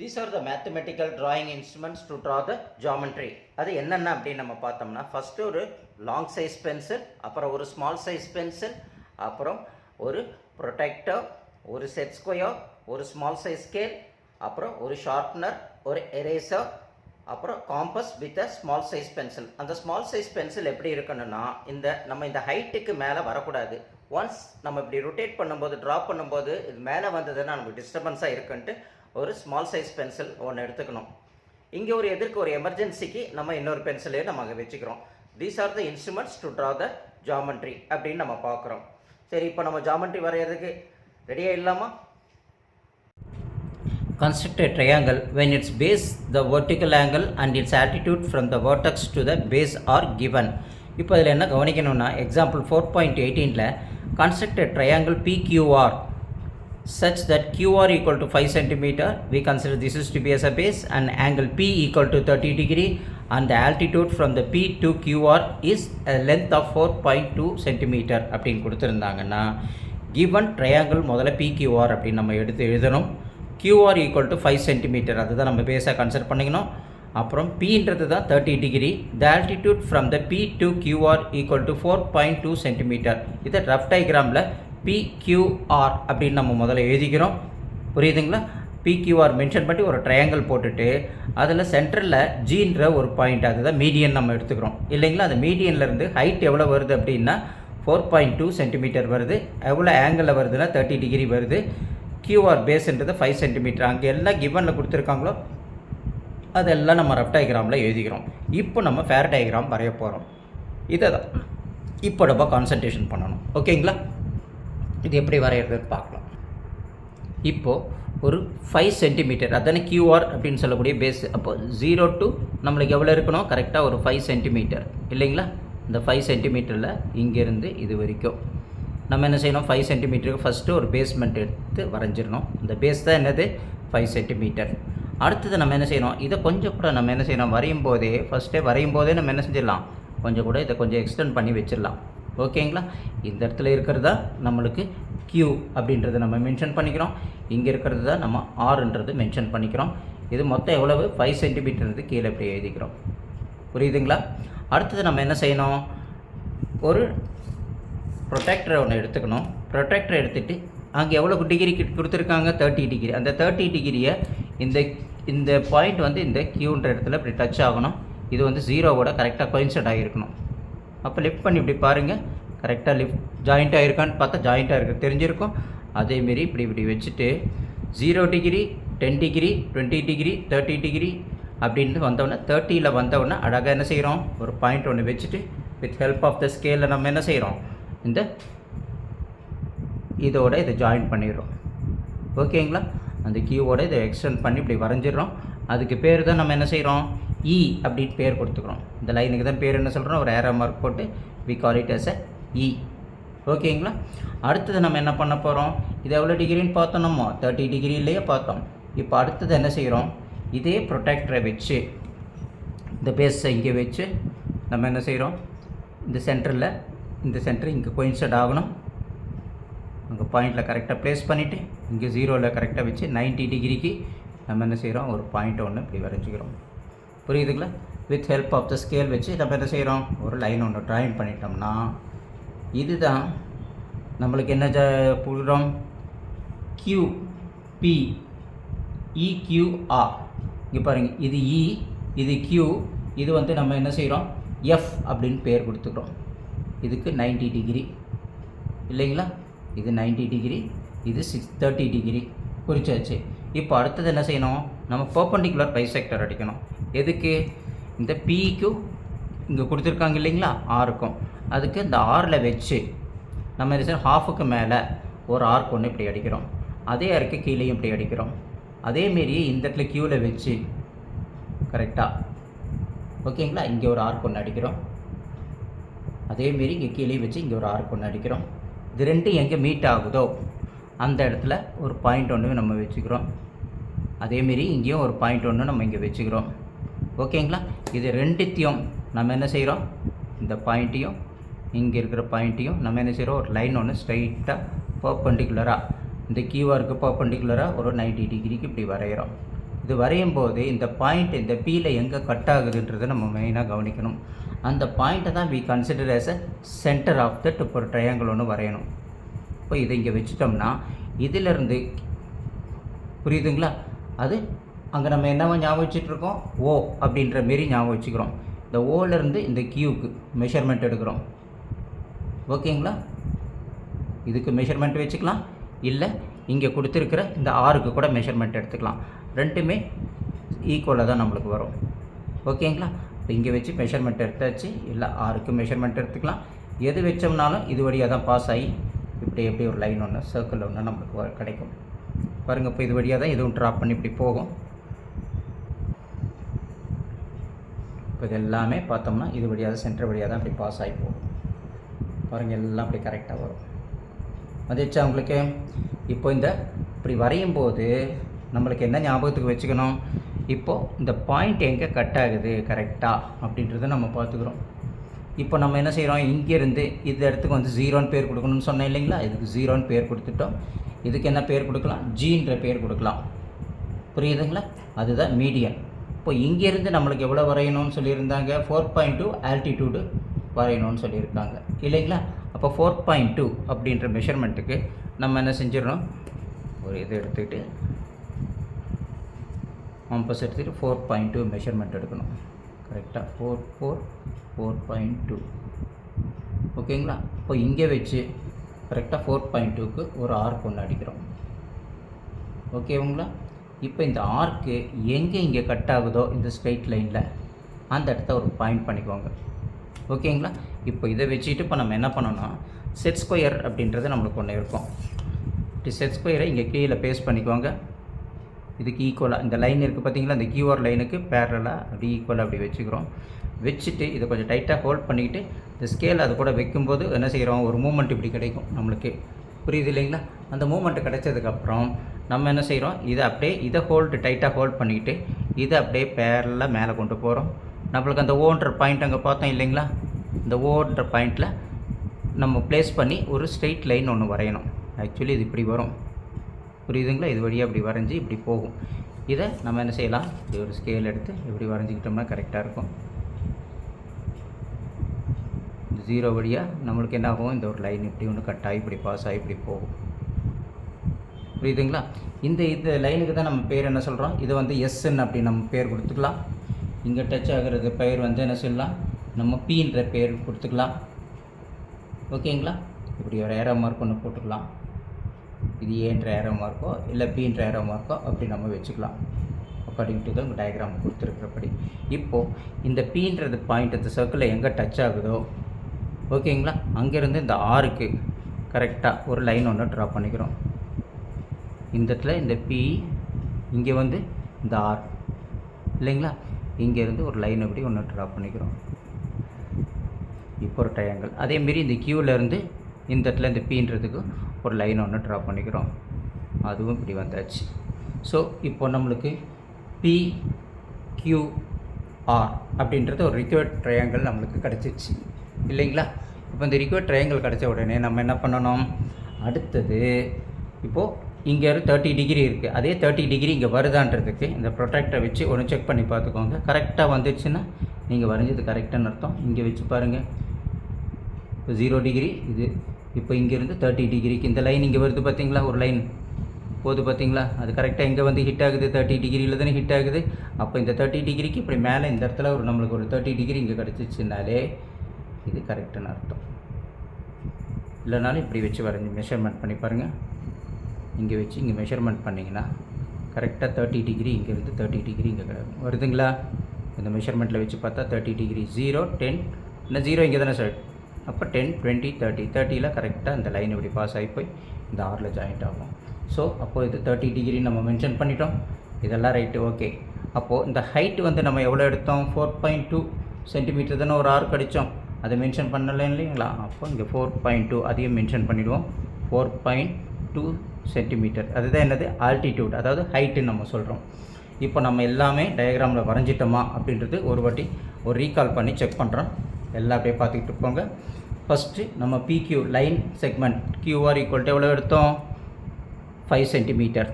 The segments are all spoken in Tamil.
These are the mathematical drawing instruments to draw the geometry. அது என்னென்ன அப்படின்னு நம்ம பார்த்தோம்னா ஃபஸ்ட்டு ஒரு லாங் சைஸ் பென்சில் அப்புறம் ஒரு ஸ்மால் சைஸ் பென்சில் அப்புறம் ஒரு ப்ரொடெக்டர் ஒரு செட் ஸ்கொயர் ஒரு ஸ்மால் சைஸ் ஸ்கேல் அப்புறம் ஒரு ஷார்ப்னர் ஒரு எரேசர் அப்புறம் compass with a small size pencil அந்த ஸ்மால் சைஸ் பென்சில் எப்படி இருக்கணும்னா இந்த நம்ம இந்த ஹைட்டுக்கு மேலே வரக்கூடாது. ஒன்ஸ் நம்ம இப்படி ரொட்டேட் பண்ணும்போது ட்ராப் பண்ணும்போது இது மேலே வந்ததுன்னா நமக்கு டிஸ்டர்பன்ஸாக இருக்குன்ட்டு ஒரு ஸ்மால் சைஸ் பென்சில் ஒன்று எடுத்துக்கணும். இங்கே ஒரு எதிர்க்கு ஒரு எமர்ஜென்சிக்கு நம்ம இன்னொரு பென்சிலே நம்ம அங்கே வச்சுக்கிறோம். These are the instruments to draw the geometry அப்படின்னு நம்ம பார்க்குறோம். சரி இப்போ நம்ம ஜாமெண்ட்ரி வரைகிறதுக்கு ரெடியாக இல்லாமா? Construct a triangle when its base the vertical angle and its altitude from the vertex to the base are given. இப்போ இதில் என்ன கவனிக்கணும்னா எக்ஸாம்பிள் ஃபோர் பாயிண்ட் எயிட்டீனில் construct triangle PQR such that QR equal to 5 centimeter we consider this is to be as a base and angle P equal to 30 degree and the altitude from the P to QR is a length of 4.2 centimeter அப்படின்னு கொடுத்துருந்தாங்கன்னா given triangle முதல்ல PQR அப்படின்னு நம்ம எடுத்து எழுதணும் QR equal to 5 centimeter அதுதான் நம்ம பேஸாக கன்சிடர் பண்ணிக்கணும் அப்புறம் Pன்றது தான் thirty degree the altitude from the P to QR equal to four point two centimetre இதை ரஃப் டயக்ராமில் பிக்யூஆர் அப்படின்னு நம்ம முதல்ல எழுதிக்கிறோம். புரியுதுங்களா? பிக்யூஆர் மென்ஷன் பண்ணி ஒரு ட்ரையாங்கிள் போட்டுட்டு அதில் சென்டரில் ஜீன்ற ஒரு பாயிண்ட் அதுதான் மீடியன் நம்ம எடுத்துக்கிறோம். இல்லைங்களா? அந்த மீடியன்லேருந்து ஹைட் எவ்வளோ வருது அப்படின்னா ஃபோர் பாயிண்ட் டூ சென்டிமீட்டர் வருது. எவ்வளோ ஆங்கிளில் வருதுன்னா தேர்ட்டி டிகிரி வருது. கியூஆர் பேஸ்ன்றது ஃபைவ் சென்டிமீட்டர் அங்கே எல்லாம் கிவனில் கொடுத்துருக்காங்களோ அதெல்லாம் நம்ம ரஃப் டயக்ராமில் எழுதிக்கிறோம். இப்போ நம்ம ஃபேர் டயக்ராம் வரைய போகிறோம் இதை தான் இப்போ நம்ம கான்சன்ட்ரேஷன் பண்ணணும். ஓகேங்களா? இது எப்படி வரைகிறதுன்னு பார்க்கலாம். இப்போது ஒரு ஃபைவ் சென்டிமீட்டர் அதானே கியூஆர் அப்படின்னு சொல்லக்கூடிய பேஸ் அப்போ ஜீரோ டு நம்மளுக்கு எவ்வளோ இருக்கணும்? கரெக்டாக ஒரு ஃபைவ் சென்டிமீட்டர் இல்லைங்களா? இந்த ஃபைவ் சென்டிமீட்டரில் இங்கேருந்து இது வரைக்கும் நம்ம என்ன செய்யணும்? ஃபைவ் சென்டிமீட்டருக்கு ஃபஸ்ட்டு ஒரு பேஸ்மெண்ட் எடுத்து வரைஞ்சிடணும். இந்த பேஸ் தான் என்னது? ஃபைவ் சென்டிமீட்டர் அடுத்தது நம்ம என்ன செய்யணும்? இதை கொஞ்சம் கூட நம்ம என்ன செய்யணும்? வரையும் போதே ஃபஸ்ட்டே வரையும் போதே நம்ம என்ன செஞ்சிடலாம்? கொஞ்சம் கூட இதை கொஞ்சம் எக்ஸ்டெண்ட் பண்ணி வச்சிடலாம். ஓகேங்களா? இந்த இடத்துல இருக்கிறதா நம்மளுக்கு கியூ அப்படின்றத நம்ம மென்ஷன் பண்ணிக்கிறோம். இங்கே இருக்கிறது தான் நம்ம ஆறுன்றது மென்ஷன் பண்ணிக்கிறோம். இது மொத்தம் எவ்வளவு? ஃபைவ் சென்டிமீட்டர்ன்றது கீழே இப்படி எழுதிக்கிறோம். புரியுதுங்களா? அடுத்தது நம்ம என்ன செய்யணும்? ஒரு ப்ரொடெக்டரை ஒன்று எடுத்துக்கணும். ப்ரொடெக்டரை எடுத்துகிட்டு அங்கே எவ்வளோ டிகிரி கொடுத்துருக்காங்க? தேர்ட்டி டிகிரி அந்த தேர்ட்டி டிகிரியை இந்த இந்த பாயிண்ட் வந்து இந்த கியூன்ற இடத்துல இப்படி டச் ஆகணும். இது வந்து ஜீரோவோட கரெக்டாக கோயின்சைட் ஆகியிருக்கணும். அப்போ லிஃப்ட் பண்ணி இப்படி பாருங்கள் கரெக்டாக லிஃப்ட் ஜாயிண்ட் ஆகிருக்கான்னு பார்த்தா ஜாயிண்ட்டாக இருக்கு. தெரிஞ்சிருக்கும். அதேமாரி இப்படி இப்படி வச்சுட்டு zero degree ten degree twenty degree thirty degree அப்படின்ட்டு வந்தவுடனே தேர்ட்டியில் வந்தவுடனே அழகாக என்ன செய்கிறோம் ஒரு பாயிண்ட் ஒன்று வச்சுட்டு வித் ஹெல்ப் ஆஃப் த ஸ்கேலில் நம்ம என்ன செய்கிறோம் இந்த இதோட இதை ஜாயின் பண்ணிடுறோம். ஓகேங்களா அந்த கீவோட இதை எக்ஸ்டெண்ட் பண்ணி இப்படி வரைஞ்சிடுறோம். அதுக்கு பேர் தான் நம்ம என்ன செய்கிறோம் இ அப்படின்னு பேர் கொடுத்துக்கிறோம். இந்த லைனுக்கு தான் பேர் என்ன சொல்கிறோம் ஒரு ஏரோ மார்க் போட்டு we call it as a E ஓகேங்களா அடுத்தது நம்ம என்ன பண்ண போகிறோம் இது எவ்வளோ டிகிரின்னு பார்த்தோம் நம்ம? தேர்ட்டி டிகிரிலேயே பார்த்தோம். இப்போ அடுத்தது என்ன செய்கிறோம் இதே ப்ரொடெக்டரை வச்சு இந்த பேஸை இங்கே வச்சு நம்ம என்ன செய்கிறோம் இந்த சென்டரில் இந்த சென்டர் இங்கே கோயின்சைட் ஆகணும். அங்கே பாயிண்டில் கரெக்டாக ப்ளேஸ் பண்ணிவிட்டு இங்கே ஜீரோவில் கரெக்டாக வச்சு 90 டிகிரிக்கு நம்ம என்ன செய்கிறோம் ஒரு பாயிண்ட் ஒன்று இப்படி வரைஞ்சிக்கிறோம். புரியுதுங்களா? With help of the scale வச்சு நம்ம என்ன செய்கிறோம் ஒரு லைன் ஒன்று ட்ராயிங் பண்ணிட்டோம்னா இதுதான் நம்மளுக்கு என்ன போடுறோம் கியூ பி இக்யூஆர் e, இங்கே பாருங்கள் இது இ இது கியூ இது வந்து நம்ம என்ன செய்கிறோம் எஃப் அப்படின்னு பேர் கொடுத்துக்கிறோம். இதுக்கு 90 டிகிரி இல்லைங்களா? இது 90 டிகிரி இது சிக்ஸ் தேர்ட்டி டிகிரி குறிச்சாச்சு இப்போ அடுத்தது என்ன செய்யணும்? நம்ம பர்பண்டிகுலர் பைசெக்டர் அடிக்கணும். எதுக்கு? இந்த பிக்கு இங்கே கொடுத்துருக்காங்க இல்லைங்களா? ஆருக்கும் அதுக்கு இந்த ஆரில் வச்சு நம்ம இது சார் ஹாஃபுக்கு மேலே ஒரு ஆர்க் ஒன்று இப்படி அடிக்கிறோம். அதே ஆர்க்கு கீழேயும் இப்படி அடிக்கிறோம். அதேமாரி இந்த இடத்துல க்யூவில் வச்சு கரெக்டாக ஓகேங்களா? இங்கே ஒரு ஆர்க் ஒன்று அடிக்கிறோம். அதேமாரி இங்கே கீழே வச்சு இங்கே ஒரு ஆர்க் ஒன்று அடிக்கிறோம். இது ரெண்டும் எங்கே மீட் ஆகுதோ? அந்த இடத்துல ஒரு பாயிண்ட் ஒன்று நம்ம வச்சுக்கிறோம். அதேமாரி இங்கேயும் ஒரு பாயிண்ட் ஒன்று நம்ம இங்கே வச்சுக்கிறோம். ஓகேங்களா? இது ரெண்டுத்தையும் நம்ம என்ன செய்கிறோம் இந்த பாயிண்ட்டையும் இங்கே இருக்கிற பாயிண்ட்டையும் நம்ம என்ன செய்கிறோம் ஒரு லைன் ஒன்று ஸ்ட்ரைட்டாக பர்பண்டிகுலராக இந்த கியூஆருக்கு பர்பண்டிகுலராக ஒரு 90 டிகிரிக்கு இப்படி வரைகிறோம் இது வரையும் போது இந்த பாயிண்ட் இந்த பியில் எங்கே கட் ஆகுதுன்றதை நம்ம மெயினாக கவனிக்கணும். அந்த பாயிண்ட்டை தான் we consider as a centre of that இப்போ ஒரு ட்ரையாங்கிள் ஒன்று வரையணும். இப்போ இதை இங்கே வச்சுட்டோம்னா இதிலிருந்து புரியுதுங்களா? அது அங்கே நம்ம என்னவா ஞாபகம் வச்சுட்ருக்கோம் ஓ அப்படின்ற மாரி ஞாபகம் வச்சுக்கிறோம். இந்த ஓலேருந்து இந்த கியூக்கு மெஷர்மெண்ட் எடுக்கிறோம். ஓகேங்களா? இதுக்கு மெஷர்மெண்ட் வச்சுக்கலாம். இல்லை இங்கே கொடுத்துருக்கிற இந்த ஆறுக்கு கூட மெஷர்மெண்ட் எடுத்துக்கலாம். ரெண்டுமே ஈக்குவலாக தான் நம்மளுக்கு வரும். ஓகேங்களா? இப்போ இங்கே வச்சு மெஷர்மெண்ட் எடுத்தாச்சு. இல்லை ஆறுக்கு மெஷர்மெண்ட் எடுத்துக்கலாம். எது வச்சோம்னாலும் இது வழியாக தான் பாஸ் ஆகி இப்படி எப்படி ஒரு லைன் ஒன்று சர்க்கிள் ஒன்று நம்மளுக்கு கிடைக்கும். பாருங்கள் இப்போ இது வழியாக தான் எதுவும் ட்ராப் பண்ணி இப்படி போகும். இப்போ இது எல்லாமே பார்த்தோம்னா இது வழியாக தான் சென்டர் வழியாக தான் அப்படி பாஸ் ஆகி போகும். பாருங்கள் எல்லாம் அப்படி கரெக்டாக வரும். வந்துச்சா உங்களுக்கு? இப்போ இந்த இப்படி வரையும் போது நம்மளுக்கு என்ன ஞாபகத்துக்கு வச்சுக்கணும்? இப்போது இந்த பாயிண்ட் எங்கே கட் ஆகுது கரெக்டாக அப்படின்றத நம்ம பார்த்துக்குறோம். இப்போ நம்ம என்ன செய்கிறோம் இங்கேருந்து இந்த இடத்துக்கு வந்து ஜீரோன்னு பேர் கொடுக்கணும்னு சொன்னேன் இல்லைங்களா? இதுக்கு ஜீரோன்னு பேர் கொடுத்துட்டோம். இதுக்கு என்ன பேர் கொடுக்கலாம்? ஜீன்ற பேர் கொடுக்கலாம். புரியுதுங்களா? அதுதான் மீடியன் இப்போ இங்கேருந்து நம்மளுக்கு எவ்வளோ வரையணும்னு சொல்லியிருந்தாங்க? ஃபோர் பாயிண்ட் டூ ஆல்டிடியூடு வரையணும்னு சொல்லியிருக்காங்க. இல்லைங்களா? அப்போ ஃபோர் பாயிண்ட் டூ அப்படின்ற மெஷர்மெண்ட்டுக்கு நம்ம என்ன செஞ்சிடணும்? ஒரு இது எடுத்துக்கிட்டு காம்பஸ் எடுத்துக்கிட்டு ஃபோர் பாயிண்ட் டூ மெஷர்மெண்ட் எடுக்கணும். கரெக்டாக four four four point two ஓகேங்களா? இப்போ இங்கே வச்சு கரெக்டாக ஃபோர் பாயிண்ட் டூக்கு ஒரு ஆர்க் ஒன்று அடிக்கிறோம். ஓகேங்களா இப்போ இந்த ஆர்க்கு எங்கே இங்கே கட் ஆகுதோ இந்த ஸ்ட்ரெயிட் லைனில் அந்த இடத்த ஒரு பாயிண்ட் பண்ணிக்கோங்க. ஓகேங்களா இப்போ இதை வச்சுட்டு இப்போ நம்ம என்ன பண்ணோன்னா செட் ஸ்கொயர் அப்படின்றது நம்மளுக்கு ஒன்று இருக்கும். இப்படி செட் ஸ்கொயரை இங்கே கீழே பேஸ்ட் பண்ணிக்கோங்க. இதுக்கு ஈக்குவலாக இந்த லைன் இருக்குது பார்த்தீங்களா இந்த கியூஆர் லைனுக்கு பேரலாக அப்படி ஈக்குவலாக அப்படி வச்சுக்கிறோம். வச்சுட்டு இதை கொஞ்சம் டைட்டாக ஹோல்ட் பண்ணிக்கிட்டு இந்த ஸ்கேல் அது கூட வைக்கும்போது என்ன செய்கிறோம் ஒரு மூமெண்ட் இப்படி கிடைக்கும் நம்மளுக்கு. புரியுது இல்லைங்களா? அந்த மூமெண்ட் கிடைச்சதுக்கப்புறம் நம்ம என்ன செய்கிறோம் இதை அப்படியே இதை ஹோல்டு டைட்டாக ஹோல்ட் பண்ணிக்கிட்டு இதை அப்படியே பேரலாக மேலே கொண்டு போகிறோம் நம்மளுக்கு அந்த ஓன்ற பாயிண்ட் அங்கே பார்த்தோம் இல்லைங்களா? இந்த ஓன்ற பாயிண்ட்டில் நம்ம ப்ளேஸ் பண்ணி ஒரு ஸ்ட்ரெயிட் லைன் ஒன்று வரையணும். ஆக்சுவலி இது இப்படி வரும். புரியுதுங்களா? இது வழியாக இப்படி வரைஞ்சி இப்படி போகும். இதை நம்ம என்ன செய்யலாம்? இப்படி ஒரு ஸ்கேல் எடுத்து இப்படி வரைஞ்சிக்கிட்டோம்னா கரெக்டாக இருக்கும். இந்த ஜீரோ வழியாக நம்மளுக்கு என்ன ஆகும்? இந்த ஒரு லைன் இப்படி ஒன்று கட் ஆகி இப்படி பாஸ் ஆகி இப்படி போகும். புரியுதுங்களா? இந்த இந்த லைனுக்கு தான் நம்ம பேர் என்ன சொல்கிறோம் இது வந்து எஸ்என் அப்படி நம்ம பேர் கொடுத்துக்கலாம். இங்கே டச் ஆகிறது பெயர் வந்து என்ன சொல்லலாம்? நம்ம பீன்ற பேர் கொடுத்துக்கலாம். ஓகேங்களா? இப்படி ஒரு ஏரோ மார்க் ஒன்று போட்டுக்கலாம். இது ஏன்ற ஏரோ மார்க்கோ இல்லை பீன்ற ஏரோ மார்க்கோ அப்படி நம்ம வச்சுக்கலாம். அக்கார்டிங் டு த டயக்ராம் கொடுத்துருக்கிறபடி. இப்போது இந்த பீன்றது பாயிண்ட் இந்த சர்க்கிளில் எங்கே டச் ஆகுதோ ஓகேங்களா? அங்கேருந்து இந்த ஆறுக்கு கரெக்டாக ஒரு லைன் ஒன்று ட்ரா பண்ணிக்கிறோம். இந்த இடத்துல இந்த பி இங்கே வந்து இந்த ஆர் இல்லைங்களா? இங்கேருந்து ஒரு லைன் அப்படி ஒன்று ட்ரா பண்ணிக்கிறோம். இப்போ ஒரு ட்ரையாங்கிள் அதேமாரி இந்த கியூவில் இருந்து இந்த இடத்துல இந்த பீன்றதுக்கு ஒரு லைன் ஒன்று ட்ரா பண்ணிக்கிறோம். அதுவும் இப்படி வந்தாச்சு. ஸோ இப்போ நம்மளுக்கு பி கியூ ஆர் அப்படின்றது ஒரு ரிக்வர்ட் ட்ரையாங்கிள் நம்மளுக்கு கிடச்சிருச்சு இல்லைங்களா? இப்போ இந்த ரிக்வர்ட் ட்ரையாங்கிள் கிடச்ச உடனே நம்ம என்ன பண்ணணும்? அடுத்தது இப்போது இங்கே ஒரு தேர்ட்டி டிகிரி இருக்குது அதே தேர்ட்டி டிகிரி இங்கே வருதான்றதுக்கு இந்த ப்ரொடெக்டரை வச்சு ஒன்று செக் பண்ணி பார்த்துக்கோங்க. கரெக்டாக வந்துடுச்சுன்னா நீங்கள் வரைஞ்சது கரெக்டான அர்த்தம். இங்கே வச்சு பாருங்கள் இப்போ ஜீரோ டிகிரி இது இப்போ இங்கேருந்து தேர்ட்டி டிகிரிக்கு இந்த லைன் இங்கே வருது பார்த்தீங்களா ஒரு லைன் போகுது பார்த்தீங்களா அது கரெக்டாக எங்கே வந்து ஹிட் ஆகுது? தேர்ட்டி டிகிரியில் தானே ஹிட் ஆகுது. அப்போ இந்த தேர்ட்டி டிகிரிக்கு இப்படி மேலே இந்த இடத்துல ஒரு நம்மளுக்கு ஒரு தேர்ட்டி டிகிரி இங்கே கிடச்சிச்சுனாலே இது கரெக்டுன்னு அர்த்தம். இல்லைனாலும் இப்படி வச்சு வரைஞ்சி மெஷர்மெண்ட் பண்ணி பாருங்கள் இங்கே வச்சு இங்கே மெஷர்மெண்ட் பண்ணிங்கன்னா கரெக்டாக தேர்ட்டி டிகிரி இங்கேருந்து தேர்ட்டி டிகிரி இங்கே கிடக்கும். வருதுங்களா? இந்த மெஷர்மெண்ட்டில் வச்சு பார்த்தா தேர்ட்டி டிகிரி ஜீரோ டென் இன்னும் ஜீரோ இங்கே தானே சார் அப்போ டென் டுவெண்ட்டி தேர்ட்டி தேர்ட்டியில் கரெக்டாக இந்த லைன் இப்படி பாஸ் ஆகி போய் இந்த ஆரில் ஜாயிண்ட் ஆகும். ஸோ அப்போது இது தேர்ட்டி டிகிரி நம்ம மென்ஷன் பண்ணிட்டோம். இதெல்லாம் ரைட்டு ஓகே அப்போது இந்த ஹைட் வந்து நம்ம எவ்வளோ எடுத்தோம்? ஃபோர் பாயிண்ட் டூ சென்டிமீட்டர் தானே ஒரு ஆர்க் அடித்தோம். அதை மென்ஷன் பண்ணலை இல்லைங்களா? அப்போ இங்கே ஃபோர் பாயிண்ட் டூ அதையும் மென்ஷன் பண்ணிவிடுவோம் ஃபோர் பாயிண்ட் டூ சென்டிமீட்டர் அதுதான் என்னது? ஆல்டிடியூட் அதாவது ஹைட்டுன்னு நம்ம சொல்கிறோம் இப்போ நம்ம எல்லாமே டயக்ராமில் வரைஞ்சிட்டோமா அப்படின்றது ஒரு வாட்டி ஒரு ரீகால் பண்ணி செக் பண்ணுறோம் எல்லாம் அப்படியே பார்த்துக்கிட்டு போங்க. ஃபஸ்ட்டு நம்ம PQ line segment QR equal to எவ்வளோ எடுத்தோம்? ஃபைவ் சென்டிமீட்டர்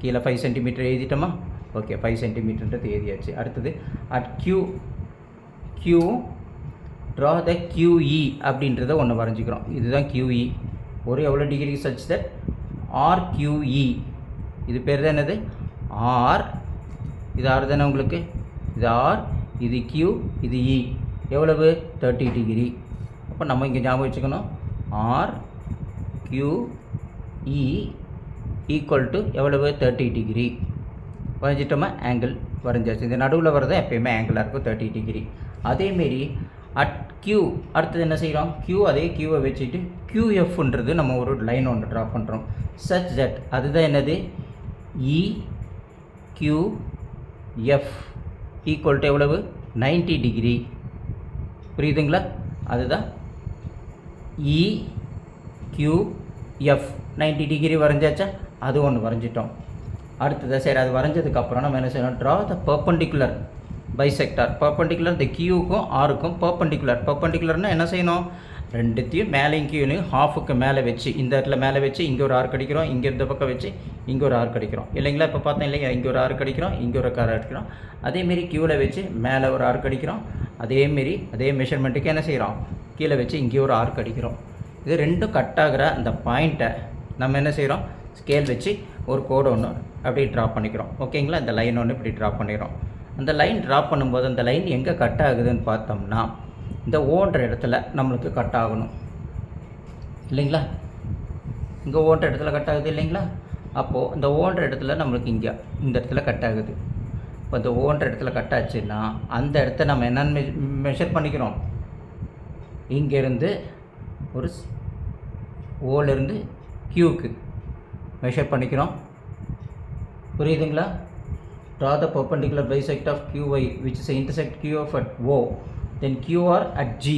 கீழே ஃபைவ் சென்டிமீட்டர் எழுதிட்டோமா? ஓகே ஃபைவ் சென்டிமீட்டர்ன்றது எழுதியாச்சு. அடுத்தது at Q Q draw the QE அப்படின்றத ஒன்று வரைஞ்சிக்கிறோம். இதுதான் கியூஇ ஒரு எவ்வளோ டிகிரி சச் தட் ஆர்கியூஇ இது பேர் தான் என்னது? ஆர் இது ஆர் தானே உங்களுக்கு? இது ஆர் இது கியூ இது இ எவ்வளவு? தேர்ட்டி டிகிரி அப்போ நம்ம இங்கே ஞாபகம் வச்சுக்கணும். R Q E equal to எவ்வளவு? தேர்ட்டி டிகிரி வரைஞ்சிட்டோமா? ஆங்கிள் வரைஞ்சாச்சு. இந்த நடுவில் வரதான் எப்பயுமே ஆங்கிளாக இருக்கும். தேர்ட்டி டிகிரி அதேமாரி அட் கியூ அடுத்தது என்ன செய்கிறோம் கியூ அதே கியூவை வச்சுட்டு கியூஎஃப்ன்றது நம்ம ஒரு லைன் ஒன்று ட்ரா பண்ணுறோம் சச் தட் அதுதான் என்னது? E Q F equal to எவ்வளவு? 90 டிகிரி புரியுதுங்களா? அதுதான் E Q F ninety degree வரைஞ்சாச்சா? அது ஒன்று வரைஞ்சிட்டோம். அடுத்தது சரி அது வரைஞ்சதுக்கப்புறம் நம்ம என்ன செய்யணும்? Draw the perpendicular bisector perpendicular இந்த கியூக்கும் ஆருக்கும் பர்பண்டிகுலர் பர்பண்டிகுலர்னால் என்ன செய்யணும்? ரெண்டுத்தையும் மேலேயும் கீழேயும் ஹாஃபுக்கு மேலே வச்சு இந்த இடத்துல மேலே வச்சு இங்கே ஒரு ஆர்க் அடிக்கிறோம் இங்கே இந்த பக்கம் வச்சு இங்கே ஒரு ஆர்க் அடிக்கிறோம். இல்லைங்களா? இப்போ பார்த்தோம் இல்லைங்க இங்கே ஒரு ஆர்க் அடிக்கிறோம் இங்கே ஒரு கார் அடிக்கிறோம். அதேமாரி கியூவில் வச்சு மேலே ஒரு ஆர்க் அடிக்கிறோம். அதேமாரி அதே மெஷர்மெண்ட்டுக்கு என்ன செய்கிறோம் கீழே வச்சு இங்கே ஒரு ஆர்க் அடிக்கிறோம். இது ரெண்டும் கட் ஆகிற அந்த பாயிண்ட்டை நம்ம என்ன செய்கிறோம் ஸ்கேல் வச்சு ஒரு கோடு ஒன்று அப்படியே ட்ரா பண்ணிக்கிறோம். ஓகேங்களா இந்த லைன் ஒன்று இப்படி ட்ரா பண்ணிக்கிறோம். அந்த லைன் ட்ரா பண்ணும்போது அந்த லைன் எங்கே கட் ஆகுதுன்னு பார்த்தோம்னா இந்த ஓன்ற இடத்துல நம்மளுக்கு கட் ஆகணும். இல்லைங்களா? இங்கே ஓன்ற இடத்துல கட் ஆகுது இல்லைங்களா? அப்போது இந்த ஓன்ற இடத்துல நம்மளுக்கு இங்கே இந்த இடத்துல கட் ஆகுது. இப்போ இந்த ஓன்ற இடத்துல கட் ஆச்சுன்னா அந்த இடத்த நம்ம என்னென்னு மெஷர் பண்ணிக்கிறோம். இங்கேருந்து ஒரு ஓலேருந்து கியூக்கு மெஷர் பண்ணிக்கிறோம். புரியுதுங்களா? Draw the perpendicular bisect of qy which is intersect QF at o then qr at g.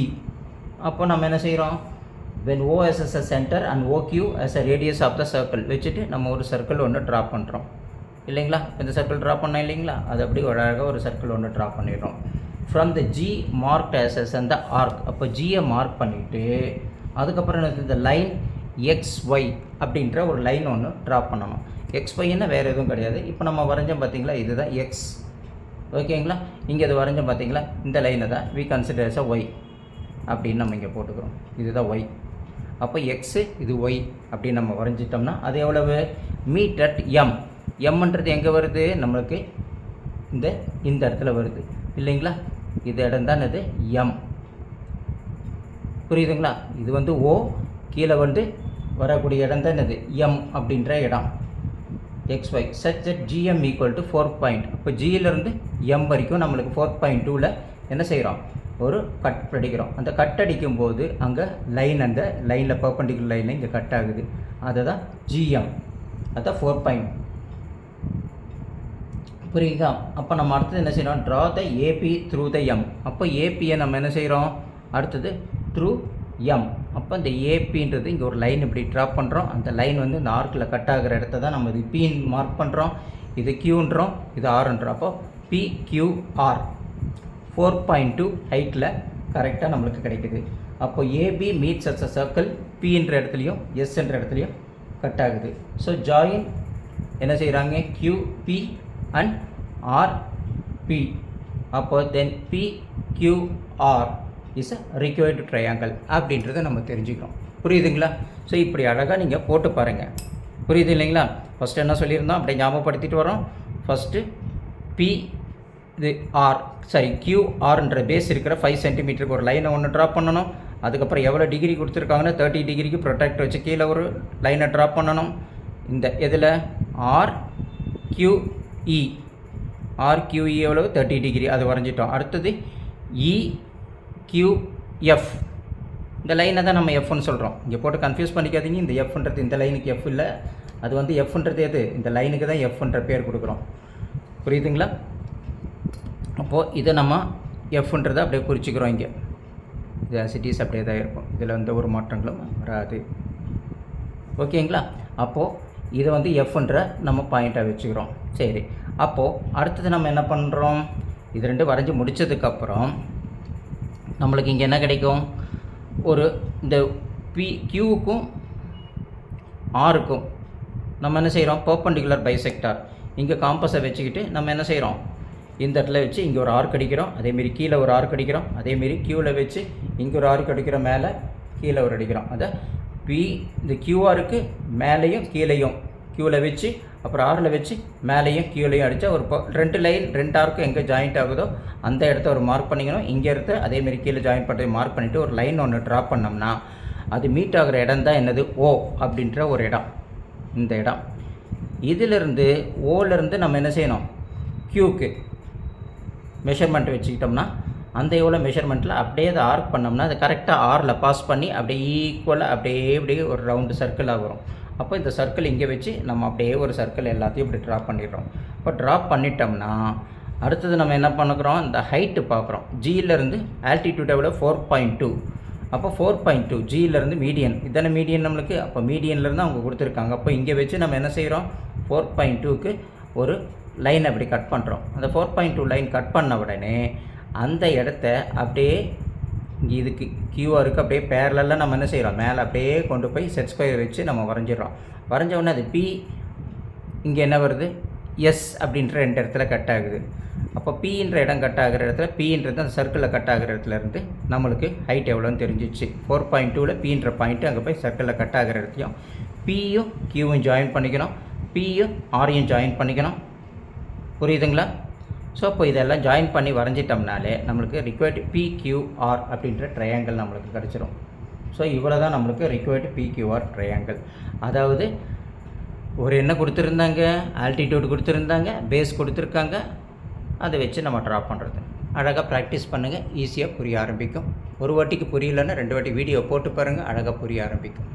அப்போ நம்ம என்ன செய்கிறோம் when o as a center and oq as a radius of the circle வச்சுட்டு நம்ம ஒரு சர்க்கிள் ஒன்று ட்ரா பண்ணுறோம் இல்லைங்களா? இந்த சர்க்கிள் ட்ரா பண்ணோம் இல்லைங்களா? அது அப்படி ஒரு அழகாக ஒரு சர்க்கிள் ஒன்று ட்ரா பண்ணிடுறோம். From the G mark as as அந்த ஆர்க் அப்போ ஜியை மார்க் பண்ணிவிட்டு அதுக்கப்புறம் என்ன இந்த லைன் எக்ஸ் ஒய் அப்படின்ற ஒரு லைன் ஒன்று ட்ரா பண்ணணும். எக்ஸ் ஒய்ன்னா வேறு எதுவும் கிடையாது. இப்போ நம்ம வரைஞ்சோம் பார்த்தீங்களா? இதுதான் எக்ஸ் ஓகேங்களா? இங்கே இது வரைஞ்சோம் பார்த்தீங்களா? இந்த லைனை தான் வி கன்சிடர்ஸ் அ ஒய் அப்படின்னு நம்ம இங்கே போட்டுக்கிறோம். இதுதான் ஒய் அப்போ எக்ஸு இது ஒய் அப்படின்னு நம்ம வரைஞ்சிட்டோம்னா அது எவ்வளவு? மீட் அட் எம் எம்ன்றது எங்கே வருது? நம்மளுக்கு இந்த இந்த இடத்துல வருது. இல்லைங்களா? இது இடம் தான் இது எம் புரியுதுங்களா? இது வந்து ஓ கீழே வந்து வரக்கூடிய இடம் தான் இது எம் அப்படின்ற இடம். X Y such that GM equal to four point இப்போ ஜியிலேருந்து எம் வரைக்கும் நம்மளுக்கு ஃபோர் பாயிண்ட் டூவில் என்ன செய்கிறோம் ஒரு கட் அடிக்கிறோம். அந்த கட் அடிக்கும் போது அங்கே லைன் அந்த லைனில் பர்பண்டிகுலர் லைனில் இங்கே கட் ஆகுது. அதை தான் ஜிஎம் அதுதான் ஃபோர் பாயிண்ட் புரியுதா? அப்போ நம்ம அடுத்தது என்ன செய்கிறோம் draw the AB through the M அப்போ ஏபியை நம்ம என்ன செய்கிறோம் அடுத்தது த்ரூ எம் அப்போ இந்த ஏபின்றது இங்கே ஒரு லைன் இப்படி ட்ரா பண்ணுறோம் அந்த லைன் வந்து இந்த ஆர்க்கில் கட் ஆகிற இடத்த தான் நம்ம இது பின்னு மார்க் பண்ணுறோம் இது கியூன்றோம் இது ஆர்ன்றோம் அப்போ P QR four point two ஹைட்டில் கரெக்டாக நம்மளுக்கு கிடைக்குது. அப்போ AB meets as a circle பின்ற இடத்துலையும் எஸ்ன்ற இடத்துலையும் கட் ஆகுது. ஸோ ஜாயின் என்ன செய்கிறாங்க Q P and R P அப்போ then P QR is a required triangle அப்படின்றத நம்ம தெரிஞ்சுக்கிறோம். புரியுதுங்களா? ஸோ இப்படி அழகாக நீங்கள் போட்டு பாருங்கள் புரியுது இல்லைங்களா? ஃபஸ்ட்டு என்ன சொல்லியிருந்தோம்? அப்படியே ஞாபகப்படுத்திட்டு வரோம். ஃபஸ்ட்டு பி இது ஆர் சாரி கியூஆர்ன்ற பேஸ் இருக்கிற ஃபைவ் சென்டிமீட்டருக்கு ஒரு லைனை ஒன்று ட்ரா பண்ணணும். அதுக்கப்புறம் எவ்வளோ டிகிரி கொடுத்துருக்காங்கன்னா தேர்ட்டி டிகிரிக்கு ப்ரொடெக்ட் வச்சு கீழே ஒரு லைனை ட்ரா பண்ணணும். இந்த இதில் ஆர் கியூஇ ஆர் கியூஇ எவ்வளவு? தேர்ட்டி டிகிரி அது வரைஞ்சிட்டோம். அடுத்தது இ கியூஎஃப் இந்த லைனை தான் நம்ம எஃப்னு சொல்கிறோம் இங்கே போட்டு கன்ஃபியூஸ் பண்ணிக்காதீங்க. இந்த எஃப்ன்றது இந்த லைனுக்கு எஃப் இல்லை. அது வந்து எஃப்ன்றது எது? இந்த லைனுக்கு தான் எஃப்ன்ற பேர் கொடுக்குறோம். புரியுதுங்களா? அப்போது இதை நம்ம எஃப்ன்றதை அப்படியே குறிச்சிக்கிறோம் இங்கே. இது சிட்டிஸ் அப்படியே தான் இருக்கும். இதில் எந்த ஒரு மாற்றங்களும் வராது. ஓகேங்களா? அப்போது இதை வந்து எஃப்ன்ற நம்ம பாயிண்ட்டாக வச்சுக்கிறோம். சரி. அப்போது அடுத்தது நம்ம என்ன பண்ணுறோம் இது ரெண்டு வரைஞ்சி முடிச்சதுக்கப்புறம் நம்மளுக்கு இங்கே என்ன கிடைக்கும்? ஒரு இந்த பி கியூவுக்கும் ஆருக்கும் நம்ம என்ன செய்கிறோம் பர்பண்டிகுலர் பைசெக்டார் இங்கே காம்பஸை வச்சுக்கிட்டு நம்ம என்ன செய்கிறோம் இந்த இடத்துல வச்சு இங்கே ஒரு ஆர்க் அடிக்கிறோம். அதேமாரி கீழே ஒரு ஆர்க் அடிக்கிறோம். அதேமாரி க்யூவில் வச்சு இங்கே ஒரு ஆர்க் அடிக்கிறோம் மேலே கீழே ஒரு அடிக்கிறோம். அதை பி இந்த கியூஆருக்கு மேலேயும் கீழேயும் க்யூவில் வச்சு அப்புறம் ஆரில் வச்சு மேலேயும் கீழேயும் அடித்தா ஒரு ரெண்டு லைன் ரெண்டு ஆர்க்கும் எங்கே ஜாயிண்ட் ஆகுதோ அந்த இடத்த ஒரு மார்க் பண்ணிக்கணும். இங்கே இருந்து அதேமாரி கீழே ஜாயின் பண்ணுறது மார்க் பண்ணிவிட்டு ஒரு லைன் ஒன்று ட்ரா பண்ணோம்னா அது மீட் ஆகிற இடம் தான் என்னது? ஓ அப்படின்ற ஒரு இடம். இந்த இடம். இதிலிருந்து ஓலேருந்து நம்ம என்ன செய்யணும்? க்யூக்கு மெஷர்மெண்ட் வச்சுக்கிட்டோம்னா அந்த எவ்வளோ மெஷர்மெண்ட்டில் அப்படியே அதை ஆர்க் பண்ணோம்னா அது கரெக்டாக ஆரில் பாஸ் பண்ணி அப்படியே ஈக்குவலாக அப்படியே அப்படியே ஒரு ரவுண்டு சர்க்கிளாக வரும். அப்போ இந்த சர்க்கிள் இங்கே வச்சு நம்ம அப்படியே ஒரு சர்க்கிள் எல்லாத்தையும் இப்படி ட்ரா பண்ணிடுறோம். இப்போ ட்ரா பண்ணிட்டோம்னா அடுத்தது நம்ம என்ன பண்ணுறோம் இந்த ஹைட்டு பார்க்குறோம். ஜியிலேருந்து ஆல்டிடியூட் எவ்வளோ ஃபோர் பாயிண்ட் டூ அப்போ ஃபோர் பாயிண்ட் டூ ஜியிலேருந்து மீடியன் இதானே மீடியன் நம்மளுக்கு? அப்போ மீடியன்லேருந்து அவங்க கொடுத்துருக்காங்க. அப்போ இங்கே வச்சு நம்ம என்ன செய்கிறோம்? ஃபோர் பாயிண்ட் டூக்கு ஒரு லைன் அப்படி கட் பண்ணுறோம் அந்த four point two line cut பண்ண உடனே அந்த இடத்த அப்படியே இதுக்கு கியூஆருக்கு அப்படியே பேரலெல்லாம் நம்ம என்ன செய்கிறோம் மேலே அப்படியே கொண்டு போய் செட் ஸ்கொயர் வச்சு நம்ம வரைஞ்சிடறோம். வரைஞ்ச உடனே அது பி இங்கே என்ன வருது? எஸ் அப்படின்ற ரெண்டு இடத்துல கட் ஆகுது. அப்போ பின்ற இடம் கட் ஆகிற இடத்துல பின்றது அந்த சர்க்கிளில் கட் ஆகிற இடத்துல இருந்து நம்மளுக்கு ஹைட் எவ்வளோன்னு தெரிஞ்சிச்சு. ஃபோர் பாயிண்ட் டூவில் பின்ற பாயிண்ட்டு அங்கே போய் சர்க்கிளில் கட் ஆகிற இடத்தையும் பியும் கியூவும் ஜாயின் பண்ணிக்கணும். பியும் ஆரையும் ஜாயின் பண்ணிக்கணும். புரியுதுங்களா? ஸோ இப்போ இதெல்லாம் ஜாயின் பண்ணி வரைஞ்சிட்டோம்னாலே நம்மளுக்கு ரிக்வயர்டு பிக்யூஆர் அப்படின்ற ட்ரையாங்கிள் நம்மளுக்கு கிடச்சிரும். ஸோ இவ்வளோ தான் நம்மளுக்கு ரிக்வயர்டு பிக்யூஆர் ட்ரையாங்கிள் அதாவது ஒரு என்ன கொடுத்துருந்தாங்க ஆல்டிடியூட் கொடுத்துருந்தாங்க பேஸ் கொடுத்துருக்காங்க அதை வச்சு நம்ம ட்ரா பண்ணுறது அழகாக ப்ராக்டிஸ் பண்ணுங்கள் ஈஸியாக புரிய ஆரம்பிக்கும். ஒரு வாட்டிக்கு புரியலன்னா ரெண்டு வாட்டி வீடியோ போட்டு பாருங்கள் அழகாக புரிய ஆரம்பிக்கும்.